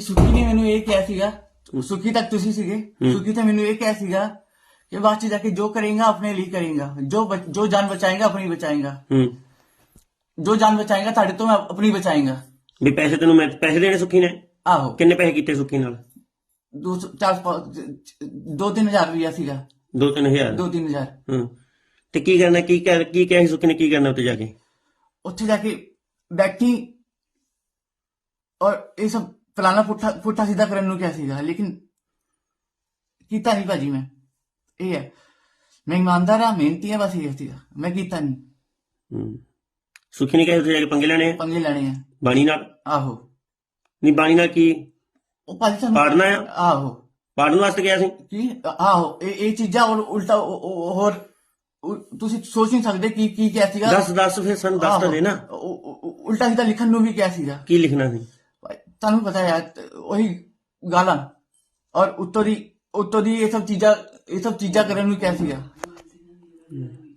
ਅਜੀ ਸੁਖੀ ਨੇ ਮੈਨੂੰ ਇਹ ਕਿਹਾ ਸੀਗਾ ਸੁਖੀ ਤੱਕ ਤੁਸੀਂ ਸੀਗੇ ਸੁਖੀ ਤਾਂ ਮੈਨੂੰ ਇਹ ਕਿਹਾ ਸੀਗਾ ਕਿ ਜਾ ਕੇ ਜੋ ਕਰੇਗਾ ਆਪਣੇ ਲਈ ਕਰੇਗਾ ਜੋ ਬਚ- ਜੋ ਜਾਨ ਬਚਾਏਗਾ ਆਪਣੀ ਬਚਾਏਗਾ। ਹੂੰ। ਜੋ ਜਾਨ ਬਚਾਏਗਾ ਤੁਹਾਡੇ ਤੋਂ ਮੈਂ ਆਪਣੀ ਬਚਾਏਗਾ। ਵੀ ਪੈਸੇ ਤੈਨੂੰ ਮੈਂ ਪੈਸੇ ਦੇਣੇ ਸੁੱਖੀ ਨੇ? ਆਹੋ। ਕਿੰਨੇ ਪੈਸੇ ਕੀਤੇ ਸੁੱਖੀ ਨਾਲ? ਦੋ ਸੌ- ਚਾਰ ਪੰਜ- ਦੋ ਤਿੰਨ ਹਜ਼ਾਰ ਰੁਪਇਆ ਸੀਗਾ। 2-3000 ਦੋ ਤਿੰਨ ਹਜ਼ਾਰ। ਹੂੰ। ਤੇ ਕੀ ਕਰਨਾ ਕੀ ਕਰ ਕੀ ਕਿਹਾ ਸੁੱਖੀ ਨੇ ਕੀ ਕਰਨਾ ਉੱਤੇ ਜਾ ਕੇ? ਉੱਥੇ ਜਾ ਕੇ ਬੈਠੀ ਔਰ ਇਹ ਸਭ ਫਲਾਣਾ ਪੁੱਠਾ ਪੁੱਠਾ ਸਿੱਧਾ ਕਰਨ ਨੂੰ ਕਿਹਾ ਸੀਗਾ ਲੇਕਿਨ ਕੀਤਾ ਨਹੀਂ ਭਾਜੀ ਮੈਂ। ਇਹ ਹੈ ਮੈਂ ਇਮਾਨਦਾਰ ਆ ਮਿਹਨਤੀ ਆ ਬਸ ਇਹ ਸੀਗਾ। ਮੈਂ ਕੀਤਾ ਨਹੀਂ। ਹੂੰ। ਸੁੱਖੀ ਨੇ ਕਿਹਾ ਉੱਤੇ ਜਾ ਕੇ ਪੰਗੇ ਲੈਣੇ ਆ? ਪੰਗੇ ਲੈਣੇ ਆ। ਬਾਣੀ ਨਾਲ? ਆਹੋ। ਨਹੀਂ ਬਾਣੀ ਨਾਲ ਕੀ? ਉਹ ਭਾਜੀ ਸਾਨੂੰ ਪਾੜਨਾ ਆ? ਆਹੋ। ਪਾੜਨ ਵਾਸਤੇ ਗਿਆ ਸੀ? ਕੀ? ਆਹੋ। ਇਹ ਇਹ ਚੀਜ਼ਾਂ ਔਰ ਉਲਟਾ ਹੋਰ ਤੁਸੀਂ ਸੋਚ ਨਹੀਂ ਸਕਦੇ ਕੀ ਕੀ ਕਿਹਾ ਸੀਗਾ? ਦੱਸ ਦੱਸ ਫਿਰ ਸਾਨੂੰ ਦੱਸ ਤਾਂ ਦੇ ਨਾ। ਉਲਟਾ ਸਿੱਧਾ ਲਿਖਣ ਨੂੰ ਵੀ ਕਿਹਾ ਸੀਗਾ। ਕੀ ਲਿਖਣਾ ਸੀ? ਤੁਹਾਨੂੰ ਪਤਾ ਹੈ ਉਹੀ ਗਾਲਾਂ ਔਰ ਉੱਤੋਂ ਦੀ ਉੱਤੋਂ ਦੀ ਇਹ ਸਭ ਚੀਜ਼ਾਂ ਇਹ ਸਭ ਚੀਜ਼ਾਂ ਕਰਨ ਨੂੰ ਕਿਹਾ ਸੀਗਾ।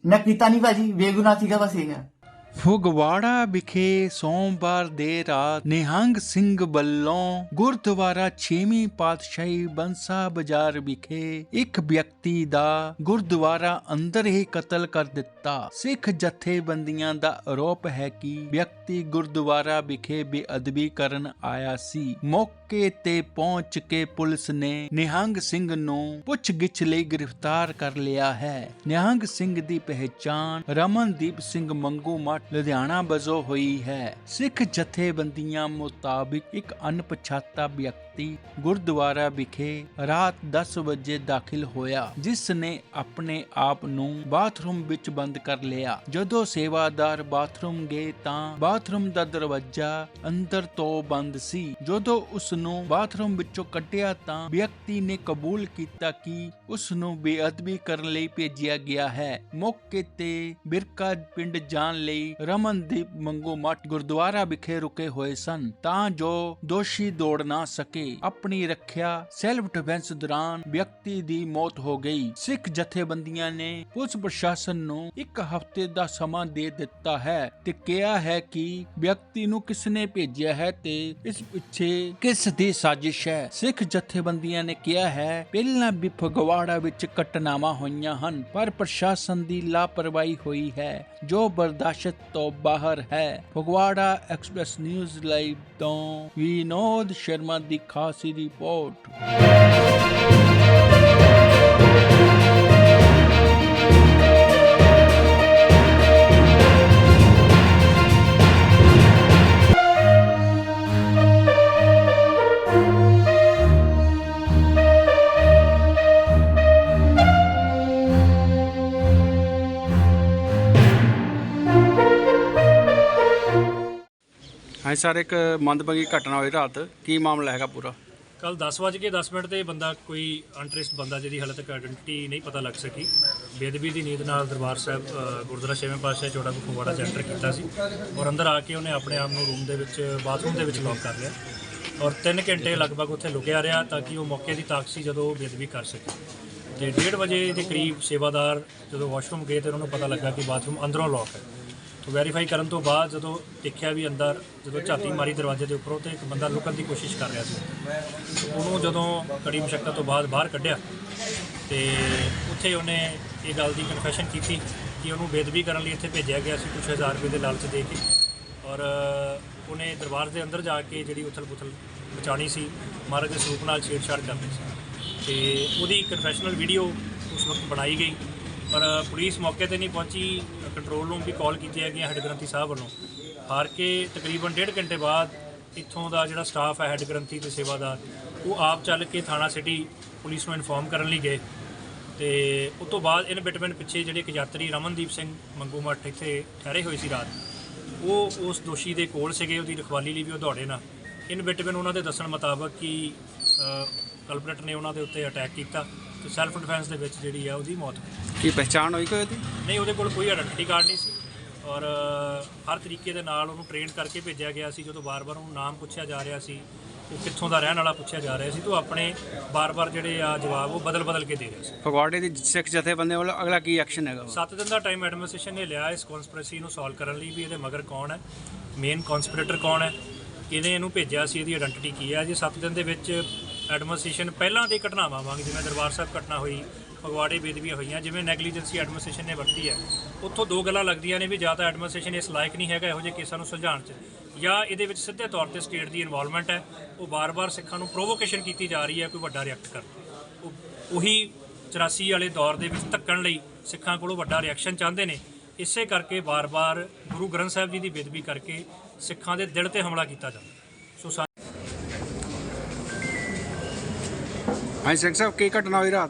ਮੈਂ ਕੀਤਾ ਨਹੀਂ ਭਾਜੀ ਬੇਗੁਨਾਹ ਸੀਗਾ ਬਸ ਇਹ ਹੈ ਫੁਗਵਾੜਾ ਵਿਖੇ ਸੋਮਵਾਰ ਦੇ ਰਾਤ ਨਿਹੰਗ ਸਿੰਘ ਵੱਲੋਂ ਗੁਰਦੁਆਰਾ 6ਵੀਂ ਪਾਤਸ਼ਾਹੀ ਬੰਸਾ ਬਾਜ਼ਾਰ ਵਿਖੇ ਇੱਕ ਵਿਅਕਤੀ ਦਾ ਗੁਰਦੁਆਰਾ ਅੰਦਰ ਹੀ ਕਤਲ ਕਰ ਦਿੱਤਾ। ਸਿੱਖ ਜਥੇਬੰਦੀਆਂ ਦਾ ਆਰੋਪ ਹੈ ਕਿ ਵਿਅਕਤੀ ਗੁਰਦੁਆਰਾ ਵਿਖੇ ਬੇਅਦਬੀ ਕਰਨ ਆਇਆ ਸੀ। ਮੌਕੇ ਤੇ ਪਹੁੰਚ ਕੇ ਪੁਲਿਸ ਨੇ ਨਿਹੰਗ ਸਿੰਘ ਨੂੰ ਪੁੱਛਗਿੱਛ ਲਈ ਗ੍ਰਿਫਤਾਰ ਕਰ ਲਿਆ ਹੈ। ਨਿਹੰਗ ਸਿੰਘ ਦੀ ਪਹਿਚਾਣ ਰਮਨਦੀਪ ਸਿੰਘ ਮੰਗੂ ਮੱਠ ਲੁਧਿਆਣਾ ਵਜੋਂ ਹੋਈ ਹੈ। ਸਿੱਖ ਜਥੇਬੰਦੀਆਂ ਮੁਤਾਬਿਕ ਇੱਕ ਅਣਪਛਾਤਾ ਵਿਅਕਤੀ ਗੁਰਦੁਆਰਾ ਵਿਖੇ ਰਾਤ 10 ਵਜੇ ਦਾਖਲ ਹੋਇਆ, ਜਿਸ ਨੇ ਆਪਣੇ ਆਪ ਨੂੰ ਬਾਥਰੂਮ ਵਿੱਚ ਬੰਦ ਕਰ ਲਿਆ। ਜਦੋਂ ਸੇਵਾਦਾਰ ਬਾਥਰੂਮ ਗਏ ਤਾਂ ਬਾਥਰੂਮ ਦਾ ਦਰਵਾਜ਼ਾ ਅੰਦਰ ਤੋਂ ਬੰਦ ਸੀ। ਜਦੋਂ ਉਸ ਨੂੰ ਬਾਥਰੂਮ ਵਿੱਚੋਂ ਕੱਢਿਆ ਤਾਂ ਵਿਅਕਤੀ ਨੇ ਕਬੂਲ ਕੀਤਾ ਕਿ ਉਸ ਨੂੰ ਬੇਅਦਬੀ ਕਰਨ ਲਈ ਭੇਜਿਆ ਗਿਆ ਹੈ। ਮੌਕੇ ਤੇ ਬਿਰਕਾ ਪਿੰਡ ਜਾਣ ਲਈ ਰਮਨਦੀਪ ਮੰਗੂ ਮੱਠ ਗੁਰਦੁਆਰਾ ਵਿਖੇ ਰੁਕੇ ਹੋਏ ਸਨ, ਤਾਂ ਜੋ ਦੋਸ਼ੀ ਦੌੜ ਨਾ ਸਕੇ। ਆਪਣੀ ਰੱਖਿਆ ਸੈਲਫ ਡਿਫੈਂਸ ਦੌਰਾਨ ਵਿਅਕਤੀ ਦੀ ਮੌਤ ਹੋ ਗਈ। ਸਿੱਖ ਜਥੇਬੰਦੀਆਂ ਨੇ ਪੁਲਿਸ ਪ੍ਰਸ਼ਾਸਨ ਨੂੰ ਇੱਕ ਹਫ਼ਤੇ ਦਾ ਸਮਾਂ ਦੇ ਦਿੱਤਾ ਹੈ ਤੇ ਕਿਹਾ ਹੈ ਕਿ ਵਿਅਕਤੀ ਨੂੰ ਕਿਸ ਨੇ ਭੇਜਿਆ ਹੈ ਤੇ ਇਸ ਪਿੱਛੇ ਕਿਸ ਦੀ ਸਾਜ਼ਿਸ਼ ਹੈ। ਸਿੱਖ ਜਥੇਬੰਦੀਆਂ ਨੇ ਕਿਹਾ ਹੈ, ਪਹਿਲਾਂ ਵੀ ਫਗਵਾੜਾ ਵਿੱਚ ਘਟਨਾਵਾਂ ਹੋਈਆਂ ਹਨ, ਪਰ ਪ੍ਰਸ਼ਾਸਨ ਦੀ ਲਾਪਰਵਾਹੀ ਹੋਈ ਹੈ, ਜੋ ਬਰਦਾਸ਼ਤ ਤੋਂ ਬਾਹਰ ਹੈ। ਫਗਵਾੜਾ ਐਕਸਪ੍ਰੈਸ ਨਿਊਜ਼ ਲਾਈਵ ਤੋਂ ਵਿਨੋਦ ਸ਼ਰਮਾ ਦੀ ਖਾਸੀ ਰਿਪੋਰਟ ਹਾਂ ਸਰ, ਇੱਕ ਮੰਦਭਾਗੀ ਘਟਨਾ ਹੋਈ ਰਾਤ। ਕੀ ਮਾਮਲਾ ਹੈਗਾ ਪੂਰਾ? ਕੱਲ 10 ਵਜੇ ਕੇ 10 ਮਿੰਟ ਤੇ ਬੰਦਾ ਕੋਈ ਅਨਟ੍ਰੇਸਡ ਬੰਦਾ ਜਿਹਦੀ ਹਾਲੇ ਤੱਕ ਆਇਡੈਂਟੀ ਨਹੀਂ ਪਤਾ ਲੱਗ ਸਕੀ। ਬੇਦਬੀ ਦੀ ਨੀਂਦ ਨਾਲ ਦਰਬਾਰ ਸਾਹਿਬ ਗੁਰਦੁਆਰਾ ਛੇਵੇਂ ਪਾਤਸ਼ਾਹ ਚੋੜਾ ਫਗਵਾੜਾ ਸੈਂਟਰ ਕੀਤਾ ਸੀ ਔਰ ਅੰਦਰ ਆ ਕੇ ਉਹਨੇ ਆਪਣੇ ਆਪ ਨੂੰ ਰੂਮ ਦੇ ਵਿੱਚ ਬਾਥਰੂਮ ਦੇ ਵਿੱਚ ਲੌਕ ਕਰ ਲਿਆ ਔਰ 3 ਘੰਟੇ ਲਗਭਗ ਉੱਥੇ ਲੁਕਿਆ ਰਿਹਾ ਤਾਂ ਕਿ ਉਹ ਮੌਕੇ ਦੀ ਤਾਕਸੀ ਜਦੋਂ ਉਹ ਬੇਦਬੀ ਕਰ ਸਕੇ। ਤੇ 1:30 ਵਜੇ ਦੇ ਕਰੀਬ ਸੇਵਾਦਾਰ ਜਦੋਂ ਵਾਸ਼ਰੂਮ ਗਏ ਤੇ ਉਹਨਾਂ ਨੂੰ ਪਤਾ ਲੱਗਾ ਕਿ ਬਾਥਰੂਮ ਅੰਦਰੋਂ ਲੌਕ ਹੈ। ਤੋ ਵੈਰੀਫਾਈ ਕਰਨ ਤੋਂ ਬਾਅਦ ਜਦੋਂ ਦੇਖਿਆ ਵੀ ਅੰਦਰ ਜਦੋਂ ਝਾਤੀ ਮਾਰੀ ਦਰਵਾਜ਼ੇ ਦੇ ਉੱਪਰੋਂ ਤੇ ਇੱਕ ਬੰਦਾ ਲੁਕਣ ਦੀ ਕੋਸ਼ਿਸ਼ ਕਰ ਰਿਹਾ ਸੀ। ਉਹਨੂੰ ਜਦੋਂ ਕੜੀ ਮੁਸ਼ੱਕਤ ਤੋਂ ਬਾਅਦ ਬਾਹਰ ਕੱਢਿਆ ਤੇ ਉੱਥੇ ਉਹਨੇ ਇਹ ਗੱਲ ਦੀ ਕਨਫੈਸ਼ਨ ਕੀਤੀ ਕਿ ਉਹਨੂੰ ਬੇਦਬੀ ਕਰਨ ਲਈ ਇੱਥੇ ਭੇਜਿਆ ਗਿਆ ਸੀ ਕੁਝ ਹਜ਼ਾਰ ਰੁਪਏ ਦੇ ਲਾਲਚ ਦੇ ਕੇ ਔਰ ਉਹਨੇ ਦਰਬਾਰ ਦੇ ਅੰਦਰ ਜਾ ਕੇ ਜਿਹੜੀ ਉਥਲ-ਪੁਥਲ ਮਚਾਣੀ ਸੀ ਮਹਾਰਾਜ ਦੇ ਸਰੂਪ ਨਾਲ ਛੇੜਛਾੜ ਕਰਨੀ ਸੀ। ਤੇ ਉਹਦੀ ਕਨਫੈਸ਼ਨਲ ਵੀਡੀਓ ਉਸ ਵਕਤ ਬਣਾਈ ਗਈ। ਪਰ ਪੁਲਿਸ ਮੌਕੇ ਤੇ ਨਹੀਂ ਪਹੁੰਚੀ। ਕੰਟਰੋਲ ਰੂਮ ਵੀ ਕਾਲ ਕੀਤੀਆਂ ਗਈਆਂ ਹੈੱਡ ਗ੍ਰੰਥੀ ਸਾਹਿਬ ਵੱਲੋਂ। ਹਾਰ ਕੇ ਤਕਰੀਬਨ ਡੇਢ ਘੰਟੇ ਬਾਅਦ ਇੱਥੋਂ ਦਾ ਜਿਹੜਾ ਸਟਾਫ ਹੈ ਹੈੱਡ ਗ੍ਰੰਥੀ ਤੇ ਸੇਵਾਦਾਰ ਉਹ ਆਪ ਚੱਲ ਕੇ ਥਾਣਾ ਸਿਟੀ ਪੁਲਿਸ ਨੂੰ ਇਨਫੋਰਮ ਕਰਨ ਲਈ ਗਏ। ਤੇ ਉਸ ਤੋਂ ਬਾਅਦ ਇਨ ਬਿਟਵੀਨ ਪਿੱਛੇ ਜਿਹੜੇ ਇੱਕ ਯਾਤਰੀ ਰਮਨਦੀਪ ਸਿੰਘ ਮੰਗੂ ਮੱਠ ਇੱਥੇ ਠਹਿਰੇ ਹੋਏ ਸੀ ਰਾਤ, ਉਹ ਉਸ ਦੋਸ਼ੀ ਦੇ ਕੋਲ ਸੀਗੇ, ਉਹਦੀ ਰਖਵਾਲੀ ਲਈ ਵੀ ਉਹ ਦੌੜੇ ਨਾ ਇਨ ਬਿਟਵੀਨ ਉਹਨਾਂ ਦੇ ਦੱਸਣ ਮੁਤਾਬਕ ਕਿ ਕਲਪਰੇਟ ਨੇ ਉਹਨਾਂ ਦੇ ਉੱਤੇ ਅਟੈਕ ਕੀਤਾ ਤੇ ਸੈਲਫ ਡਿਫੈਂਸ ਦੇ ਵਿੱਚ ਜਿਹੜੀ ਆ ਉਹਦੀ ਮੌਤ ਹੋਈ ਕੀ ਪਹਿਚਾਣ ਹੋਈ ਕੋਈ ਉਹਦੀ? ਨਹੀਂ ਉਹਦੇ ਕੋਲ ਕੋਈ ਆਇਡੈਂਟੀ ਕਾਰਡ ਨਹੀਂ ਸੀ। ਔਰ ਹਰ ਤਰੀਕੇ ਦੇ ਨਾਲ ਉਹਨੂੰ ਟ੍ਰੇਨ ਕਰਕੇ ਭੇਜਿਆ ਗਿਆ ਸੀ ਜਦੋਂ ਬਾਰ-ਬਾਰ ਉਹਨੂੰ ਨਾਮ ਪੁੱਛਿਆ ਜਾ ਰਿਹਾ ਸੀ ਉਹ ਕਿੱਥੋਂ ਦਾ ਰਹਿਣ ਵਾਲਾ ਪੁੱਛਿਆ ਜਾ ਰਿਹਾ ਸੀ ਤਾਂ ਆਪਣੇ ਬਾਰ-ਬਾਰ ਜਿਹੜੇ ਆ ਜਵਾਬ ਉਹ ਬਦਲ-ਬਦਲ ਕੇ ਦੇ ਰਿਹਾ ਸੀ। ਫਗਵਾੜੇ ਦੀ ਸਿੱਖ ਜਥੇਬੰਦੀਆਂ ਵੱਲੋਂ ਅਗਲਾ ਕੀ ਐਕਸ਼ਨ ਹੈਗਾ ਵਾ? 7 ਦਿਨ ਦਾ ਟਾਈਮ ਐਡਮਿਨਿਸਟ੍ਰੇਸ਼ਨ ਨੇ ਲਿਆ ਇਸ ਕਨਸਪੀਰੇਸੀ ਨੂੰ ਸੋਲਵ ਕਰਨ ਲਈ ਵੀ ਇਹਦੇ ਮਗਰ ਕੌਣ ਹੈ? ਮੇਨ ਕਨਸਪੀਰੇਟਰ ਕੌਣ ਹੈ? ਕਿਹਨੇ ਇਹਨੂੰ ਭੇਜਿਆ ਸੀ ਇਹਦੀ ਆਇਡੈਂਟੀਟੀ ਕੀ ਹੈ? ਜੀ 7 ਦਿਨ ਦੇ ਵਿੱਚ ਐਡਮਿਨਿਸਟ੍ਰੇਸ਼ਨ ਪਹਿਲਾਂ ਦੀ ਘਟਨਾਵਾਂ ਵਾਂਗ ਜਿਵੇਂ ਦਰਬਾਰ ਸਾਹਿਬ ਘਟਨਾ ਹੋਈ ਫਗਵਾੜੇ ਬੇਦਬੀਆਂ ਹੋਈਆਂ, ਜਿਵੇਂ ਨੈਗਲੀਜੈਂਸੀ ਐਡਮਿਨਿਸਟ੍ਰੇਸ਼ਨ ਨੇ ਵਰਤੀ ਹੈ। ਉੱਥੋਂ ਦੋ ਗੱਲਾਂ ਲੱਗਦੀਆਂ ਨੇ ਵੀ ਜਾਂ ਤਾਂ ਐਡਮਿਨਿਸਟ੍ਰੇਸ਼ਨ ਇਸ ਲਾਇਕ ਨਹੀਂ ਹੈਗਾ, ਇਹੋ ਜਿਹੇ ਕੇਸਾਂ ਨੂੰ ਸੁਲਝਾਉਣ 'ਚ, ਜਾਂ ਇਹਦੇ ਵਿੱਚ ਸਿੱਧੇ ਤੌਰ ਤੇ ਸਟੇਟ ਦੀ ਇਨਵੋਲਵਮੈਂਟ ਹੈ। ਉਹ ਬਾਰ-ਬਾਰ ਸਿੱਖਾਂ ਨੂੰ ਪ੍ਰੋਵੋਕੇਸ਼ਨ ਕੀਤੀ ਜਾ ਰਹੀ ਹੈ, ਕੋਈ ਵੱਡਾ ਰਿਐਕਟ ਕਰਨ ਉਹ- ਉਹੀ 84 ਵਾਲੇ ਦੌਰ ਦੇ ਵਿੱਚ ਧੱਕਣ ਲਈ ਸਿੱਖਾਂ ਕੋਲੋਂ ਵੱਡਾ ਰਿਐਕਸ਼ਨ ਚਾਹੁੰਦੇ ਨੇ। ਇਸੇ ਕਰਕੇ ਬਾਰ-ਬਾਰ ਗੁਰੂ ਗ੍ਰੰਥ ਸਾਹਿਬ ਜੀ ਦੀ ਬੇਦਬੀ ਕਰਕੇ ਸਿੱਖਾਂ ਦੇ ਦਿਲ ਤੇ ਹਮਲਾ ਕੀਤਾ ਜਾਂਦਾ ਸੋ ਸਾ- ਹਾਂਜੀ ਸਿੰਘ ਸਾਹਿਬ, ਕੀ ਘਟਨਾ ਹੋਈ ਰਾਤ?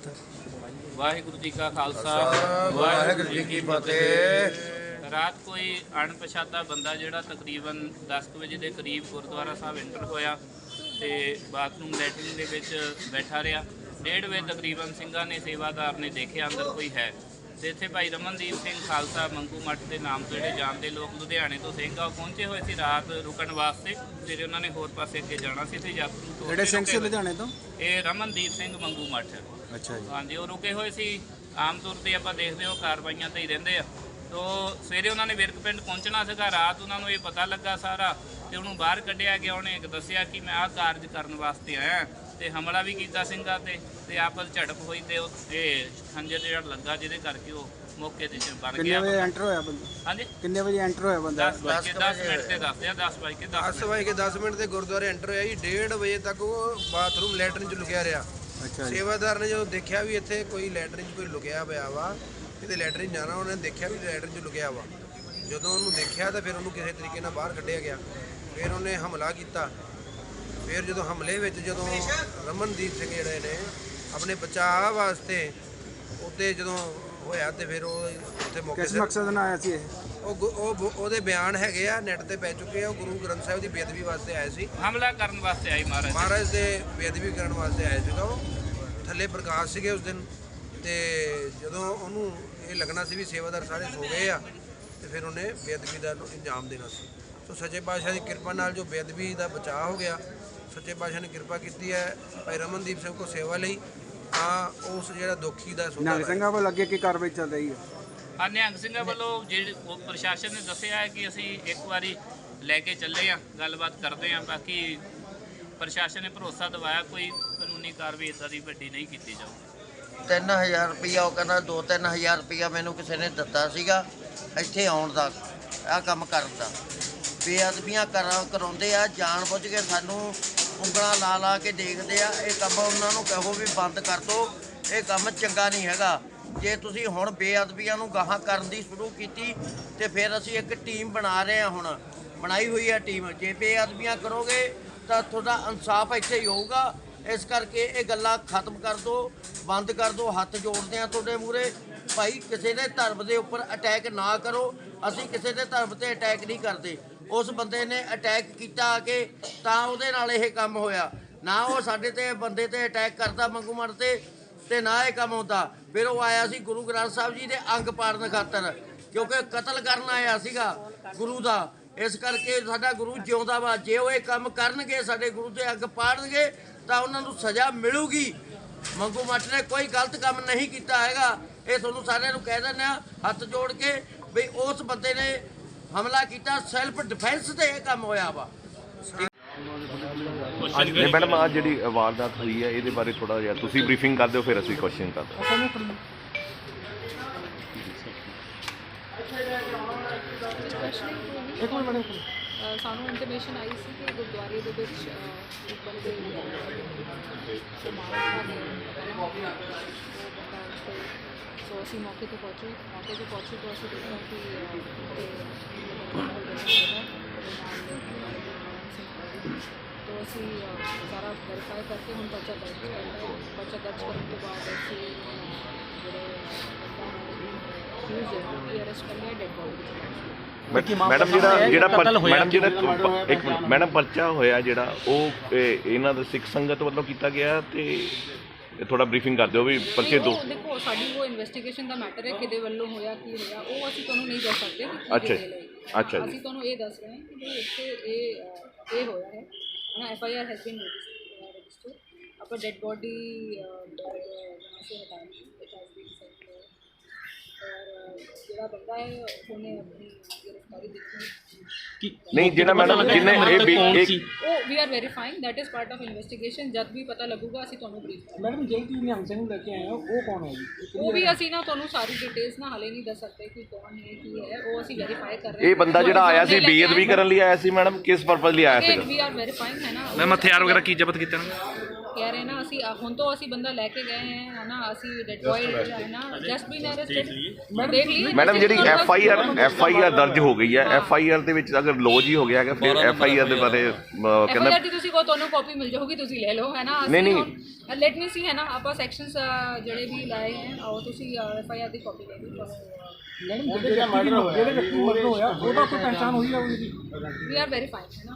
ਵਾਹਿਗੁਰੂ ਜੀ ਕਾ ਖਾਲਸਾ ਵਾਹਿਗੁਰੂ ਜੀ ਕੀ ਫਤਿਹ। ਰਾਤ ਕੋਈ ਅਣਪਛਾਤਾ ਬੰਦਾ ਜਿਹੜਾ ਤਕਰੀਬਨ 10 ਕੁ ਵਜੇ ਦੇ ਕਰੀਬ ਗੁਰਦੁਆਰਾ ਸਾਹਿਬ ਐਂਟਰ ਹੋਇਆ ਤੇ ਬਾਥਰੂਮ ਲੈਟਰਿਨ ਦੇ ਵਿੱਚ ਬੈਠਾ ਰਿਹਾ। ਡੇਢ ਵਜੇ ਤਕਰੀਬਨ ਸਿੰਘਾਂ ਨੇ ਸੇਵਾਦਾਰ ਨੇ ਦੇਖਿਆ ਅੰਦਰ ਕੋਈ ਹੈ। ਤੇ ਇੱਥੇ ਭਾਈ ਰਮਨਦੀਪ ਸਿੰਘ ਖਾਲਸਾ ਮੰਗੂ ਮੱਠ ਦੇ ਨਾਮ ਤੋਂ ਜਿਹੜੇ ਜਾਣਦੇ ਲੋਕ ਲੁਧਿਆਣੇ ਤੋਂ ਸਿੰਘ ਆ ਉਹ ਪਹੁੰਚੇ ਹੋਏ ਸੀ ਰਾਤ ਰੁਕਣ ਵਾਸਤੇ। ਜਿਹੜੇ ਉਹਨਾਂ ਨੇ ਹੋਰ ਪਾਸੇ ਅੱਗੇ ਜਾਣਾ ਸੀ ਤੇ ਯਾਤਰੂ ਤੋਂ ਜਿਹੜੇ ਸਿੰਘ ਸੀ। ਲੁਧਿਆਣੇ ਤੋਂ? ਇਹ ਰਮਨਦੀਪ ਸਿੰਘ ਮੰਗੂ ਮੱਠ। ਅੱਛਾ ਜੀ। ਹਾਂਜੀ ਉਹ ਰੁਕੇ ਹੋਏ ਸੀ। ਆਮ ਤੌਰ ਤੇ ਆਪਾਂ ਦੇਖਦੇ ਹਾਂ ਕਾਰਵਾਈਆਂ ਤੇ ਹੀ ਰਹਿੰਦੇ ਆ। ਤੋ ਸਵੇਰੇ ਉਹਨਾਂ ਨੇ ਵਿਰਕ ਪਿੰਡ ਪਹੁੰਚਣਾ ਸੀਗਾ ਰਾਤ ਉਹਨਾਂ ਨੂੰ ਇਹ ਪਤਾ ਲੱਗਾ ਸਾਰਾ ਤੇ ਉਹਨੂੰ ਬਾਹਰ ਕੱਢਿਆ ਗਿਆ। ਉਹਨੇ ਇੱਕ ਦੱਸਿਆ ਕਿ ਮੈਂ ਆਹ ਕਾਰਜ ਕਰਨ ਵਾਸਤੇ ਆਇਆ ਤੇ ਹਮਲਾ ਵੀ ਕੀਤਾ ਸਿੰਘਾਂ ਤੇ ਤੇ ਆਪਸ ਝੜਪ ਹੋਈ ਤੇ ਉਹ ਇਹ ਖੰਜਰ ਜਿਹੜਾ ਲੱਗਾ ਜਿਹਦੇ ਕਰਕੇ ਉਹ ਮੌਕੇ ਤੇ ਬਣ ਕਿੰਨੇ ਗਿਆ। ਵਜੇ ਐਂਟਰ ਹੋਇਆ ਬੰਦਾ? ਹਾਂਜੀ? ਕਿੰਨੇ ਵਜੇ ਐਂਟਰ ਹੋਇਆ ਬੰਦਾ? 10 ਵਜੇ 10 ਮਿੰਟ ਤੇ ਦੱਸਦੇ ਆ 10 ਵਜੇ 10 10 ਵਜੇ। ਕੇ 10 ਮਿੰਟ ਤੇ ਗੁਰਦੁਆਰੇ ਐਂਟਰ ਹੋਇਆ ਜੀ। 1:30 ਵਜੇ ਤੱਕ ਉਹ ਬਾਥਰੂਮ ਲੈਟਰਿਨ 'ਚ ਲੁਕਿਆ ਰਿਹਾ। ਅੱਛਾ ਜੀ। ਸੇਵਾਦਾਰ ਨੇ ਜਦੋਂ ਦੇਖਿਆ ਵੀ ਇੱਥੇ ਕੋਈ ਲੈਟਰਿਨ 'ਚ ਕੋਈ ਲੁਕਿਆ ਪਿਆ ਵਾ ਕਿਤੇ ਲੈਟਰਿਨ ਜਾਣਾ ਉਹਨੇ ਦੇਖਿਆ ਵੀ ਲੈਟਰਿਨ 'ਚ ਲੁਕਿਆ ਵਾ। ਜਦੋਂ ਉਹਨੂੰ ਦੇਖਿਆ ਤਾਂ ਫਿਰ ਉਹਨੂੰ ਕਿਸੇ ਤਰੀਕੇ ਨਾਲ ਬਾਹਰ ਕੱਢਿਆ ਗਿਆ। ਫਿਰ ਉਹਨੇ ਹਮਲਾ ਕੀਤਾ। ਫਿਰ ਜਦੋਂ ਹਮਲੇ ਵਿੱਚ ਜਦੋਂ ਰਮਨਦੀਪ ਸਿੰਘ ਜਿਹੜੇ ਨੇ ਆਪਣੇ ਬਚਾਅ ਵਾਸਤੇ ਉੱਤੇ ਜਦੋਂ ਹੋਇਆ ਤੇ ਫਿਰ ਉਹ ਉੱਥੇ ਮੌਕੇ ਕਿਸ ਤੇ ਮਕਸਦ ਨਾਲ ਆਇਆ ਸੀ ਇਹ? ਉਹ ਉਹਦੇ ਬਿਆਨ ਹੈਗੇ ਆ ਨੈਟ ਤੇ ਪੈ ਚੁੱਕੇ ਆ। ਉਹ ਗੁਰੂ ਗ੍ਰੰਥ ਸਾਹਿਬ ਦੀ ਬੇਅਦਬੀ ਵਾਸਤੇ ਆਏ ਸੀ। ਹਮਲਾ ਕਰਨ ਵਾਸਤੇ ਆਈ ਮਹਾਰਾਜ। ਮਹਾਰਾਜ ਦੇ ਬੇਅਦਬੀ ਕਰਨ ਵਾਸਤੇ ਆਏ ਸੀਗਾ ਉਹ। ਥੱਲੇ ਪ੍ਰਕਾਸ਼ ਸੀਗੇ ਉਸ ਦਿਨ ਤੇ ਜਦੋਂ ਉਹਨੂੰ ਇਹ ਲੱਗਣਾ ਸੀ ਵੀ ਸੇਵਾਦਾਰ ਸਾਰੇ ਸੋ ਗਏ ਆ ਤੇ ਫਿਰ ਉਹਨੇ ਬੇਅਦਬੀ ਦਾ ਨੂੰ ਅੰਜਾਮ ਦੇਣਾ ਸੀ। ਸੋ ਸੱਚੇ ਪਾਤਸ਼ਾਹ ਦੀ ਕਿਰਪਾ ਨਾਲ ਜੋ ਬੇਅਦਬੀ ਦਾ ਬਚਾਅ ਹੋ ਗਿਆ ਸੱਚੇ ਪਾਤਸ਼ਾਹ ਨੇ ਕਿਰਪਾ ਕੀਤੀ ਹੈ ਭਾਈ ਰਮਨਦੀਪ ਸਿੰਘ ਕੋ ਸੇਵਾ ਲਈ ਤਾਂ ਉਸ ਜਿਹੜਾ ਦੋਖੀ ਦਾ ਸੋਧਾ ਨਿਹੰਗ ਸਿੰਘਾਂ ਵੱਲ ਅੱਗੇ ਕੀ ਕਾਰਵਾਈ ਚੱਲ ਰਹੀ ਹੈ? ਹਾਂ ਨਿਹੰਗ ਸਿੰਘਾਂ ਵੱਲੋਂ ਜਿਹੜੇ ਉਹ ਪ੍ਰਸ਼ਾਸਨ ਨੇ ਦੱਸਿਆ ਹੈ ਕਿ ਅਸੀਂ ਇੱਕ ਵਾਰੀ ਲੈ ਕੇ ਚੱਲੇ ਆ ਗੱਲਬਾਤ ਕਰਦੇ ਆ ਬਾਕੀ ਪ੍ਰਸ਼ਾਸਨ ਨੇ ਭਰੋਸਾ ਦਿਵਾਇਆ ਕੋਈ ਕਾਨੂੰਨੀ ਕਾਰਵਾਈ ਇਦਾਂ ਦੀ ਵੱਡੀ ਨਹੀਂ ਕੀਤੀ ਜਾਊਗੀ 3000 ਰੁਪਇਆ ਉਹ ਕਹਿੰਦਾ 2-3000 ਰੁਪਇਆ ਮੈਨੂੰ ਕਿਸੇ ਨੇ ਦਿੱਤਾ ਸੀਗਾ, ਇੱਥੇ ਆਉਣ ਦਾ ਆ ਕੰਮ ਕਰਨ ਦਾ। ਬੇਅਦਬੀਆਂ ਕਰਾ, ਕਰਾਉਂਦੇ ਆ, ਜਾਣ ਬੁੱਝ ਕੇ ਸਾਨੂੰ ਉਂਗਲਾਂ ਲਾ ਲਾ ਕੇ ਦੇਖਦੇ ਆ, ਇਹ ਕੰਮ ਉਹਨਾਂ ਨੂੰ ਕਹੋ ਵੀ ਬੰਦ ਕਰ ਦਿਓ ਇਹ ਕੰਮ ਚੰਗਾ ਨਹੀਂ ਹੈਗਾ। ਜੇ ਤੁਸੀਂ ਹੁਣ ਬੇਅਦਬੀਆਂ ਨੂੰ ਗਾਹਾਂ ਕਰਨ ਦੀ ਸ਼ੁਰੂ ਕੀਤੀ, ਤੇ ਫਿਰ ਅਸੀਂ ਇੱਕ ਟੀਮ ਬਣਾ ਰਹੇ ਹਾਂ ਹੁਣ, ਬਣਾਈ ਹੋਈ ਹੈ ਟੀਮ। ਜੇ ਬੇਅਦਬੀਆਂ ਕਰੋਗੇ, ਤਾਂ ਤੁਹਾਡਾ ਇਨਸਾਫ ਇੱਥੇ ਹੀ ਹੋਊਗਾ। ਇਸ ਕਰਕੇ ਇਹ ਗੱਲਾਂ ਖਤਮ ਕਰ ਦਿਓ ਬੰਦ ਕਰ ਦਿਓ ਹੱਥ ਜੋੜਦੇ ਆ ਤੁਹਾਡੇ ਮੂਰੇ ਭਾਈ, ਕਿਸੇ ਦੇ ਧਰਮ ਦੇ ਉੱਪਰ ਅਟੈਕ ਨਾ ਕਰੋ। ਅਸੀਂ ਕਿਸੇ ਦੇ ਧਰਮ ਤੇ ਅਟੈਕ ਨਹੀਂ ਕਰਦੇ। ਉਸ ਬੰਦੇ ਨੇ ਅਟੈਕ ਕੀਤਾ ਆ ਕੇ, ਤਾਂ ਉਹਦੇ ਨਾਲ ਇਹ ਕੰਮ ਹੋਇਆ। ਨਾ ਉਹ ਸਾਡੇ ਤੇ, ਬੰਦੇ ਤੇ ਅਟੈਕ ਕਰਦਾ ਮੰਗੂ ਮੜ ਤੇ ਤੇ ਨਾ ਇਹ ਕੰਮ ਹੁੰਦਾ। ਫਿਰ ਉਹ ਆਇਆ ਸੀ ਗੁਰੂ ਗ੍ਰੰਥ ਸਾਹਿਬ ਜੀ ਦੇ ਅੰਗ ਪਾੜਨ ਖਾਤਰ, ਕਿਉਂਕਿ ਕਤਲ ਕਰਨ ਆਇਆ ਸੀਗਾ ਗੁਰੂ ਦਾ। ਇਸ ਕਰਕੇ ਸਾਡਾ ਗੁਰੂ ਜਿਉਂਦਾ ਵਾ। ਜੇ ਉਹ ਇਹ ਕੰਮ ਕਰਨਗੇ, ਸਾਡੇ ਗੁਰੂ ਦੇ ਅੱਗ ਪਾੜਨਗੇ ਤਾਂ ਉਹਨਾਂ ਨੂੰ ਸਜ਼ਾ ਮਿਲੂਗੀ। ਮੰਗੂ ਮੱਠ ਨੇ ਕੋਈ ਗਲਤ ਕੰਮ ਨਹੀਂ ਕੀਤਾ ਹੈਗਾ। ਇਹ ਤੁਹਾਨੂੰ ਸਾਰਿਆਂ ਨੂੰ ਕਹਿ ਦਿੰਦੇ ਆ ਹੱਥ ਜੋੜ ਕੇ ਵੀ ਉਸ ਬੰਦੇ ਨੇ ਹਮਲਾ ਕੀਤਾ ਸੈਲਫ ਡਿਫੈਂਸ ਤੇ ਇਹ ਕੰਮ ਹੋਇਆ ਵਾ। ਨਹੀਂ ਮੈਡਮ ਆ ਜਿਹੜੀ ਵਾਰਦਾਤ ਹੋਈ ਹੈ ਇਹਦੇ ਬਾਰੇ ਥੋੜਾ ਜਿਹਾ ਤੁਸੀਂ ਬਰੀਫਿੰਗ ਕਰ ਦਿਓ ਫਿਰ ਅਸੀਂ ਕੁਐਸਚਨ ਕਰਦੇ ਹਾਂ ਅ, ਸਾਨੂੰ ਇਨਫੋਰਮੇਸ਼ਨ ਆਈ ਸੀ ਕਿ ਗੁਰਦੁਆਰੇ ਦੇ ਵਿੱਚ ਇੱਕ ਬੰਦੇ ਸੋ ਅਸੀਂ ਮੌਕੇ ਤੇ ਪਹੁੰਚੇ। ਮੌਕੇ ਤੇ ਪਹੁੰਚੇ ਤਾਂ ਅਸੀਂ ਦੇਖਿਆ ਕਿ ਤੋ ਅਸੀਂ ਅ, ਸਾਰਾ ਵੈਰੀਫਾਈ ਕਰਕੇ ਹੁਣ ਪਰਚਾ ਦਰਜ ਕਰਨਾ ਹੈ। ਪਰਚਾ ਦਰਜ ਕਰਨ ਤੋਂ ਬਾਅਦ ਅਸੀਂ ਜਿਹੜੇ ਅਕਿਊਜ਼ ਹੈ ਇਹ ਅਰੈਸਟ ਕਰ ਲਿਆ ਡੈਡ ਬੋਡੀ ਮੈਡਮ ਜਿਹੜਾ ਜਿਹੜਾ ਪਰ- ਮੈਡਮ ਜਿਹੜਾ ਇੱਕ ਮਿੰਟ ਮੈਡਮ ਪਰਚਾ ਹੋਇਆ ਜਿਹੜਾ ਉਹ ਇਹ, ਇਹਨਾਂ ਦਾ ਸਿੱਖ ਸੰਗਤ ਵੱਲੋਂ ਕੀਤਾ ਗਿਆ ਤੇ ਇਹ ਥੋੜਾ ਬਰੀਫਿੰਗ ਕਰ ਦਿਓ ਵੀ ਪਰਚੇ ਦੋ ਦੇਖੋ ਸਾਡੀ ਉਹ ਇਨਵੈਸਟੀਗੇਸ਼ਨ ਦਾ ਮੈਟਰ ਹੈ ਕਿਹਦੇ ਵੱਲੋਂ ਹੋਇਆ ਕੀ ਹੋਇਆ ਉਹ ਅਸੀਂ ਤੁਹਾਨੂੰ ਨਹੀਂ ਦੱਸ ਸਕਦੇ ਕਿ ਕੀ ਅੱਛਾ ਜੀ। detail ਹੈ। ਅੱਛਾ ਜੀ। ਅਸੀਂ ਤੁਹਾਨੂੰ ਇਹ ਦੱਸ ਰਹੇ ਹਾਂ ਕਿ ਵੀ ਇੱਥੇ ਇਹ ਅਹ, ਇਹ ਹੋਇਆ ਹੈ ਨਾ F I R has been registered ਆਪਾਂ ਡੈਡ ਬੋਡੀ ਸੇ ਹਟਾਈ ਜਿਹੜਾ ਬੰਦਾ ਹੈ ਉਹਨੇ ਆਪਣੀ ਗ੍ਰਿਫਤਾਰੀ ਦਿੱਤੀ ਨਹੀਂ ਜਿਹੜਾ ਮੈਡਮ ਜਿਹਨੇ ਇਹ ਵੀ ਇੱਕ ਉਹ we are verifying that is part of investigation ਜਦ ਵੀ ਪਤਾ ਲੱਗੂਗਾ ਅਸੀਂ ਤੁਹਾਨੂੰ ਬਰੀਫ ਕਰਾਂਗੇ। ਮੈਡਮ ਜਿਹੜੀ ਤੁਸੀਂ ਨਿਹੰਗ ਸਿੰਘ ਨੂੰ ਲੈ ਕੇ ਆਏ ਹੋ ਉਹ ਕੌਣ ਹੈ ਜੀ? ਉਹ ਵੀ ਅਸੀਂ ਨਾ ਤੁਹਾਨੂੰ ਸਾਰੀ ਡਿਟੇਲਸ ਨਾ ਹਲੇ ਨਹੀਂ ਦੱਸ ਸਕਦੇ ਕਿ ਕੌਣ ਹੈ ਕੀ ਹੈ ਉਹ ਅਸੀਂ ਵੈਰੀਫਾਈ ਕਰ ਰਹੇ ਇਹ ਬੰਦਾ ਜਿਹੜਾ ਆਇਆ ਸੀ ਬੇਅਦਬੀ ਕਰਨ ਲਈ ਆਇਆ ਸੀ ਮੈਡਮ ਕਿਸ ਪਰਪਸ ਲਈ ਆਇਆ ਸੀ ਵੀ ਆਰ ਵੈਰੀਫਾਈਂਗ ਹੈ ਨਾ? ਮੈਮ ਹਥਿਆਰ ਵਗੈਰਾ ਕੀ ਜ਼ਬਤ ਕੀਤੇ ਨੇ? ਕਹਿ ਰਹੇ ਨਾ ਅਸੀਂ ਹੁਣ ਤੋਂ ਅਸੀਂ ਬੰਦਾ ਲੈ ਕੇ ਗਏ ਹੈ ਹੈ ਨਾ ਅਸੀਂ ਬॉय ਹੈ ਨਾ ਜਸਟ ਬੀਨ ਅਰੈਸਟਡ ਦੇਖ ਲਈ ਮੈਡਮ ਜਿਹੜੀ F I R F I R ਦਰਜ ਹੋ ਗਈ ਹੈ ਐਫ ਆਈ ਆਰ ਦੇ ਵਿੱਚ ਅਗਰ ਲੋਜ ਹੀ ਹੋ ਗਿਆ ਹੈਗਾ ਫਿਰ ਐਫ ਆਈ ਆਰ ਦੇ ਬਾਰੇ ਕਹਿੰਦਾ ਐਫਆਈਆਰ ਦੀ ਤੁਸੀਂ ਕੋ ਤੁਹਾਨੂੰ ਕਾਪੀ ਮਿਲ ਜਾਊਗੀ ਤੁਸੀਂ ਲੈ ਲਓ ਹੈ ਨਾ ਨਹੀਂ, ਨਹੀਂ। ਲੈਟ ਮੀ ਸੀ ਹੈ ਨਾ ਆਪਾਂ ਸੈਕਸ਼ਨਸ ਜਿਹੜੇ ਵੀ ਲਾਏ ਹੈ ਉਹ ਤੁਸੀਂ ਐਫਆਈਆਰ ਦੀ ਕਾਪੀ ਲੈ ਲਓ ਮੈਡਮ ਜਿਹੜਾ ਮਰਡਰ ਹੋਇਆ ਜਿਹੜੇ ਵਿਅਕਤੀ ਮਰਡਰ ਹੋਇਆ ਉਹਦਾ ਕੋਈ ਪਹਿਚਾਣ ਹੋਈ ਹੈ ਉਹਦੀ ਵੀ ਆਰ ਵੈਰੀਫਾਈਂਗ ਹੈ ਨਾ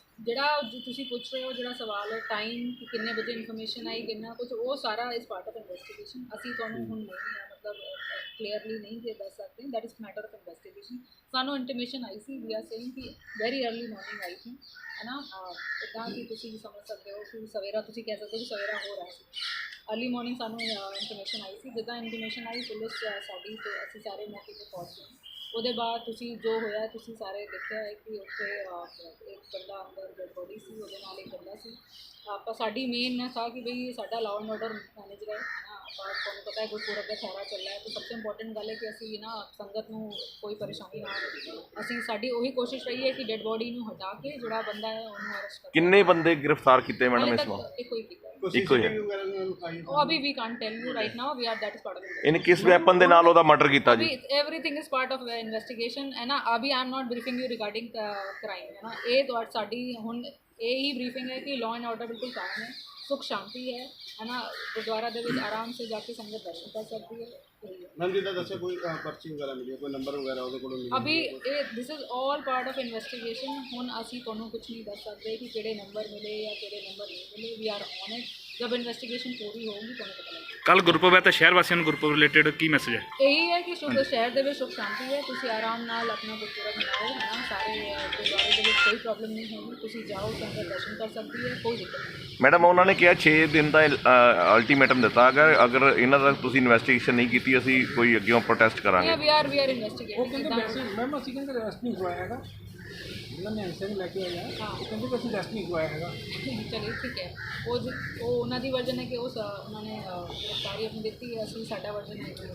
ਜਿਹੜਾ ਤੁਸੀਂ ਪੁੱਛ ਰਹੇ ਹੋ ਜਿਹੜਾ ਸਵਾਲ ਹੈ ਟਾਈਮ ਕਿ ਕਿੰਨੇ ਵਜੇ ਇਨਫੋਰਮੇਸ਼ਨ ਆਈ ਕਿੰਨਾ ਕੁਝ ਉਹ ਸਾਰਾ ਇਸ ਪਾਰਟ ਆਫ ਇਨਵੈਸਟੀਗੇਸ਼ਨ ਅਸੀਂ ਤੁਹਾਨੂੰ ਹੁਣ ਨਹੀਂ ਆ ਮਤਲਬ ਕਲੀਅਰਲੀ ਨਹੀਂ ਦੇ ਦੱਸ ਸਕਦੇ। That is matter of investigation ਸਾਨੂੰ ਇੰਟੀਮੇਸ਼ਨ ਆਈ ਸੀ ਵੀ ਆ ਸੇਇੰਗ ਕਿ ਵੈਰੀ अर्ਲੀ ਮਾਰਨਿੰਗ ਆਈ ਸੀ ਨਾ ਇਦਾਂ ਕਿ ਤੁਸੀਂ ਵੀ ਸਮਝ ਸਕਦੇ ਹੋ ਕਿ ਸਵੇਰਾ ਤੁਸੀਂ ਕਹਿ ਸਕਦੇ ਹੋ ਕਿ ਸਵੇਰਾ ਹੋ ਰਿਹਾ ਸੀ। अर्ਲੀ ਮਾਰਨਿੰਗ ਸਾਨੂੰ ਇਨਫੋਰਮੇਸ਼ਨ ਆਈ ਸੀ। ਜਦੋਂ ਇਨਫੋਰਮੇਸ਼ਨ ਆਈ ਪੁਲਿਸ ਸਾਡੀ ਤੋਂ ਅਸੀਂ ਸਾਰੇ ਮੌਕੇ ਤੇ ਪਹੁੰਚ ਗਏ। ਉਹਦੇ ਬਾਅਦ ਤੁਸੀਂ ਜੋ ਹੋਇਆ ਤੁਸੀਂ ਸਾਰੇ ਦੇਖਿਆ ਹੈ ਕਿ ਉੱਥੇ ਅਹ, ਇੱਕ ਬੰਦਾ ਅੰਦਰ ਡੈਡ ਬੋਡੀ ਸੀ ਉਹਦੇ ਨਾਲ ਇੱਕ ਬੰਦਾ ਸੀ। ਆਪਾਂ ਸਾਡੀ ਮੇਨ ਨਾ ਥਾ ਕਿ ਬਈ ਸਾਡਾ ਲਾਅ ਐਂਡ ਆਰਡਰ ਮੈਨੇਜ ਰਹੇ ਹੈ। ਆਪਾਂ ਤੁਹਾਨੂੰ ਪਤਾ ਹੈ ਗੁਰਪੁਰਬ ਦਾ ਖਹਿਰਾ ਚੱਲ ਰਿਹਾ ਹੈ ਤਾਂ ਸਭ ਤੋਂ ਇੰਪੋਰਟੈਂਟ ਗੱਲ ਹੈ ਕਿ ਅਸੀਂ ਨਾ ਸੰਗਤ ਨੂੰ ਕੋਈ ਪਰੇਸ਼ਾਨੀ ਨਾ ਹੋਵੇ ਅਸੀਂ ਸਾਡੀ ਉਹੀ ਕੋਸ਼ਿਸ਼ ਰਹੀ ਹੈ ਕਿ ਡੈੱਡ ਬੋਡੀ ਨੂੰ ਹਟਾ ਕੇ ਜਿਹੜਾ ਬੰਦਾ ਹੈ ਉਹਨੂੰ ਅਰੈਸਟ ਕਰ। ਕਿੰਨੇ ਬੰਦੇ ਗ੍ਰਿਫਤਾਰ ਕੀਤੇ ਮੈਡਮ ਇਸ ਵਾਰ? ਇੱਕੋ ਹੀ ਕੀਤਾ। ਇੱਕੋ ਹੀ ਉਹ ਅਭੀ we can't tell you right now we are that is part of ਇਹਨੇ ਕਿਸ ਵੈਪਨ ਦੇ ਨਾਲ ਉਹਦਾ ਮਰਡਰ ਕੀਤਾ ਜੀ? Everything is part of investigation ਹੈ ਨਾ ਅਭੀ I'm not briefing you regarding crime ਹੈ ਨਾ ਇਹ ਤੁਹਾਡੀ ਸਾਡੀ ਹੁਣ ਇਹ ਹੀ ਬਰੀਫਿੰਗ ਹੈ ਕਿ ਲਾਅ ਐਂਡ ਆਰਡਰ ਬਿਲਕੁਲ ਕਾਇਮ ਹੈ। ਸੁਖ ਸ਼ਾਂਤੀ ਹੈ ਹੈ ਨਾ ਗੁਰਦੁਆਰਾ ਦੇ ਵਿੱਚ ਆਰਾਮ ਸੇ ਜਾ ਕੇ ਸੰਗਤ ਦਰਸ਼ਨ ਕਰ ਸਕਦੀ ਹੈ। ਮੈਮ ਜਿੱਦਾਂ ਦੱਸਿਆ ਕੋਈ ਪਰਚੀ ਵਗੈਰਾ ਮਿਲੀ ਹੈ, ਕੋਈ ਨੰਬਰ ਵਗੈਰਾ ਉਹਦੇ ਕੋਲੋਂ ਮਿਲੀ ਅਭੀ ਇਹ this is all part of investigation ਹੁਣ ਅਸੀਂ ਤੁਹਾਨੂੰ ਕੁਝ ਨਹੀਂ ਦੱਸ ਸਕਦੇ ਕਿ ਕਿਹੜੇ ਨੰਬਰ ਮਿਲੇ ਜਾਂ ਕਿਹੜੇ ਨੰਬਰ ਨਹੀਂ ਮਿਲੇ ਵੀ ਆਰ ਔਨ ਇਟ ਜਦ ਇਨਵੈਸਟੀਗੇਸ਼ਨ ਪੂਰੀ ਹੋਊਗੀ ਤੁਹਾਨੂੰ ਪਤਾ ਲੱਗੇਗਾ। ਕੱਲ ਗੁਰਪੁਰਬ ਹੈ ਤਾਂ ਸ਼ਹਿਰ ਵਾਸੀਆਂ ਨੂੰ ਗੁਰਪੁਰਬ ਰਿਲੇਟਡ ਕੀ ਮੈਸੇਜ ਹੈ? ਇਹੀ ਹੈ ਕਿ ਸ਼ੁੱਧ ਸ਼ਹਿਰ ਦੇ ਵਿੱਚ ਸੁਖ ਸ਼ਾਂਤੀ ਹੈ ਤੁਸੀਂ ਆਰਾਮ ਨਾਲ ਆਪਣਾ ਗੁਰਪੁਰਬ ਮਨਾਓ ਹੈ ਨਾ? ਸਾਰੇ ਗੁਰਦੁਆਰੇ ਦੇ ਵਿੱਚ ਕੋਈ ਪ੍ਰੋਬਲਮ ਨਹੀਂ ਹੋਊਗੀ ਤੁਸੀਂ ਜਾਓ ਸੰਗਤ ਦਰਸ਼ਨ ਕਰ ਸਕਦੀ ਹੈ ਕੋਈ ਦਿੱਕਤ ਨਹੀਂ। ਮੈਡਮ ਉਹਨਾਂ ਨੇ ਕਿਹਾ 6 ਦਿਨ ਦਾ ਅਲਟੀਮੇਟਮ ਦਿੱਤਾ। ਅਗਰ ਅਗਰ ਇਹਨਾਂ ਦਾ ਤੁਸੀਂ ਇਨਵੈਸਟੀਗੇਸ਼ਨ ਨਹੀਂ ਕੀਤੀ ਅਸੀਂ ਕੋਈ ਅੱਗੇ ਪ੍ਰੋਟੈਸਟ ਕਰਾਂਗੇ। We are we are investigating ma'am ਅਸੀਂ ਕਹਿੰਦੇ ਰੈਸਟ ਨਹੀਂ ਹੋਇਆ ਹੈਗਾ। ਜਿਹੜਾ ਨਿਹੰਗ ਸਿੰਘ ਲੈ ਕੇ ਆਇਆ। ਉਹ ਕਹਿੰਦੇ ਕਿ ਅਸੀਂ ਰੈਸਟ ਨਹੀਂ ਹੋਇਆ ਹੈਗਾ। ਚਲਿਏ ਠੀਕ ਹੈ। ਉਹ ਜੋ- ਉਹ ਉਹਨਾਂ ਦੀ ਵਰਜਨ ਹੈ ਕਿ ਉਹ ਸ- ਉਹਨਾਂ ਨੇ ਅਹ, ਗ੍ਰਿਫਤਾਰੀ ਆਪਣੀ ਦਿੱਤੀ ਹੈ ਅਸੀਂ ਸਾਡਾ ਵਰਜਨ ਹੈ ਕਿ